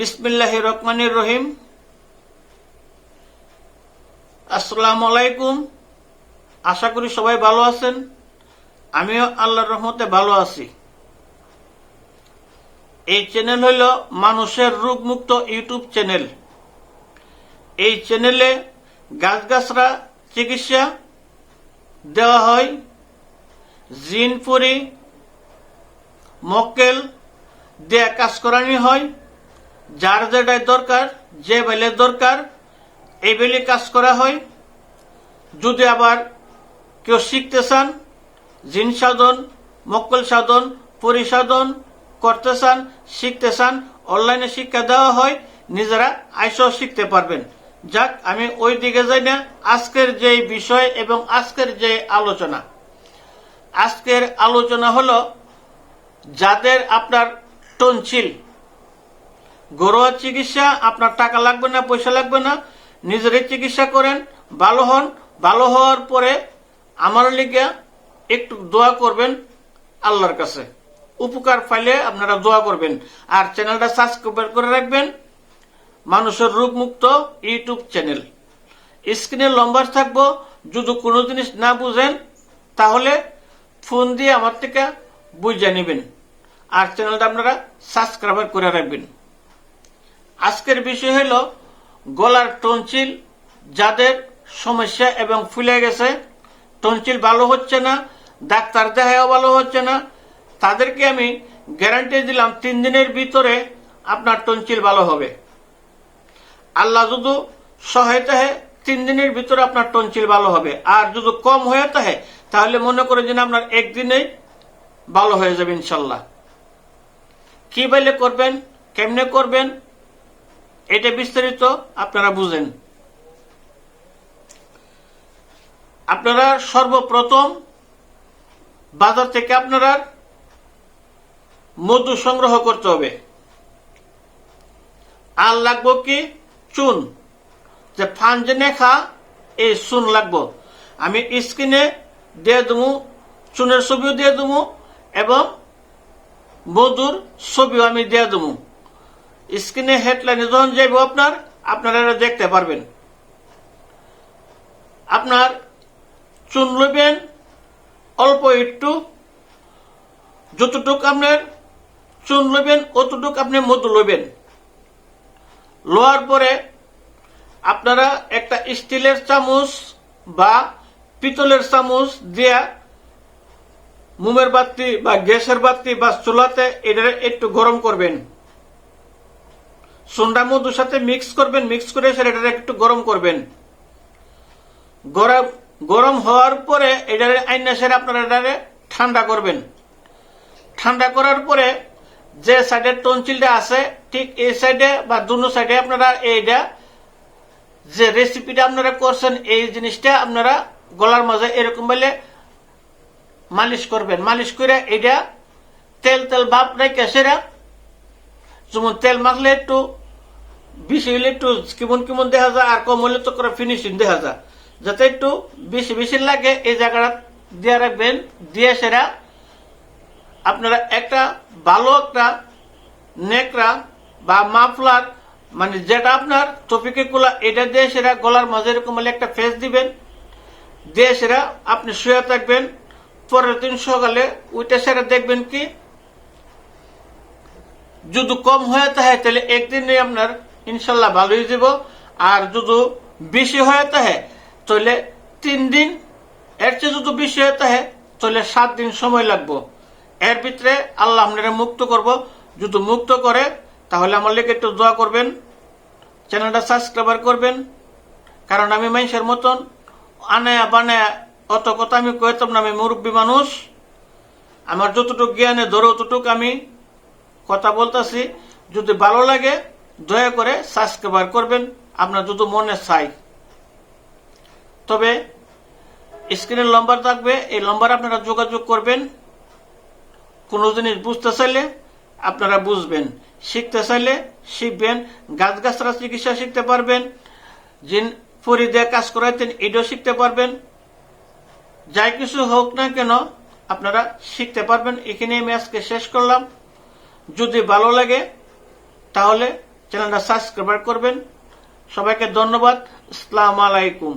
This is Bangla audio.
বিসমিল্লাহ রহমানির রহিম। আসসালামু আলাইকুম। আশা করি সবাই ভালো আছেন। আমিও আল্লাহর রহমতে ভালো আছি। এই চ্যানেল হইল মানুষের রোগমুক্ত ইউটিউব চ্যানেল। এই চ্যানেলে গাছগাছরা চিকিৎসা দেওয়া হয় জিনপুরি মক্কেল দিয়ে কাজ করানি হয়। যার যেটাই দরকার, যে বেলে দরকার, এই বেলে কাজ করা হয়। যদি আবার কেউ শিখতে চান, জিন সাধন, মক্কল সাধন পরিসাধন করতে চান, শিখতে চান, অনলাইনে শিক্ষা দেওয়া হয়, নিজেরা আইসও শিখতে পারবেন। যাক, আমি ওই দিকে যাই না। আজকের যে বিষয় এবং আজকের যে আলোচনা। আজকের আলোচনা হলো, যাদের আপনার টনছিল ঘরোয়া চিকিৎসা, আপনার টাকা লাগবে না, পয়সা লাগবে না নিজেরই চিকিৎসা করেন, ভালো হন। ভালো হওয়ার পরে আমার লিগে একটু দোয়া করবেন আল্লাহর কাছে। উপকার পাইলে আপনারা দোয়া করবেন। আর চ্যানেলটা সাবস্ক্রাইব করে রাখবেন। মানুষের রোগমুক্ত ইউটিউব চ্যানেল। স্ক্রিনে লম্বার থাকব। যদি কোনো জিনিস না বুঝেন, তাহলে ফোন দিয়ে আমার থেকে বুঝে নেবেন। আর চ্যানেলটা আপনারা সাবস্ক্রাইব করে রাখবেন। আজকের বিষয় হলো গলার টনচিল যাদের সমস্যা এবং ফুলে গেছে। টনচিল ভালো হচ্ছে না, ডাক্তার দেখাও ভালো হচ্ছে না। তাদেরকে আমি গ্যারান্টি দিলাম, তিন দিনের ভিতরে আপনার টনচিল ভালো হবে। আল্লাহ যদি সহায়তা হয় তিন দিনের ভিতরে আপনার টনচিল ভালো হবে। আর যদি কম হয়ে থাকে, তাহলে মনে করেন যে আপনার একদিনেই ভালো হয়ে যাবে ইনশাল্লাহ। কি বাইলে করবেন, কেমনে করবেন? এটা বিস্তারিত আপনারা বুঝেন। আপনারা সর্বপ্রথম বাজার থেকে আপনারা মধু সংগ্রহ করতে হবে। আর লাগবো কি? চুন। যে ফান ফানজেনে খা, এই চুন লাগবো। আমি স্ক্রিনে দিয়ে দেবো, চুনের ছবিও দিয়ে দেবো এবং মধুর ছবিও আমি দিয়ে দেবো। স্ক্রিনে হেডলাইনে যখন যাইব আপনার, আপনারা দেখতে পারবেন। আপনার চুন লইবেন, অল্প একটু, যতটুক আপনার চুন লইবেন, অতটুক আপনি মধু লইবেন। লোয়ার পরে আপনারা একটা স্টিলের চামচ বা পিতলের চামচ দিয়া মোমের বাতি বা গ্যাসের বাতি বা চুলাতে এটা একটু গরম করবেন। সোনটা মধুর সাথে মিক্স করবেন মিক্স করে সেটা একটু গরম করবেন। গরম গরম হওয়ার পরে এটারে আইনা সেরে আপনারা এটারে ঠান্ডা করবেন। ঠান্ডা করার পরে যে সাইডের টনচিলটা আছে, ঠিক এই সাইডে বা দুনো সাইডে আপনারা এইটা যে রেসিপিটা আপনারা করছেন, এই জিনিসটা আপনারা গলার মাঝে এরকম বলে মালিশ করবেন। মালিশ করে এটা তেল তেল ভাব রেখে সেরা, যেমন তেল মাখলে একটু বেশি একটু কেমন কেমন দেখা যায়, আর কম হলে তো করে ফিনিশিং দেখা যায়। যাতে একটু বেশি বেশি লাগে, এই জায়গাটা দিয়ে রাখবেন, দিয়ে সেরা। আপনারা একটা ভালো একটা নেকড়া বা মাফলার মানে যেটা আপনার টপিকে কোলা, এটা দিয়ে সেরা, গলার মাঝে এরকম হলে একটা ফেস দিবেন। দিয়ে সেরা, আপনি শুয়ে থাকবেন। পরের দিন সকালে ওইটা সেরা দেখবেন কি, যদি কম হয়ে থাকে, তাহলে একদিনে আপনার ইনশাল্লাহ ভালো হয়ে যাব। আর যদি বেশি হয়ে থাকে, তাহলে তিন দিন, এর চেয়ে যদি বেশি হয়ে থাকে, তাহলে সাত দিন সময় লাগবো। এর ভিতরে আল্লাহ আপনারা মুক্ত করব। যদি মুক্ত করে, তাহলে আমার লেগে একটু দোয়া করবেন, চ্যানেলটা সাবস্ক্রাইবার করবেন, কারণ আমি মানুষের মতন আনায়া বানায়া অত কথা আমি কইতাম না, আমি মুরব্বী মানুষ। আমার যতটুকু জ্ঞানে ধরো অতটুকু আমি কথা বলতেছি। যদি ভালো লাগে দয়া করে সাবস্ক্রাইবার করবেন, আপনার যদি মনে চাই। তবে স্ক্রিনের নম্বর থাকবে, এই নম্বর আপনারা যোগাযোগ করবেন। কোনো জিনিস বুঝতে চাইলে আপনারা বুঝবেন, শিখতে চাইলে শিখবেন গাছ গাছরা চিকিৎসা শিখতে পারবেন, জিন ফরি দিয়ে কাজ করাইতেন এটাও শিখতে পারবেন। যাই কিছু হোক না কেন, আপনারা শিখতে পারবেন। এখানে আমি আজকে শেষ করলাম। যদি ভালো লাগে, তাহলে চ্যানেলটা সাবস্ক্রাইব করবেন। সবাইকে ধন্যবাদ। আসসালামু আলাইকুম।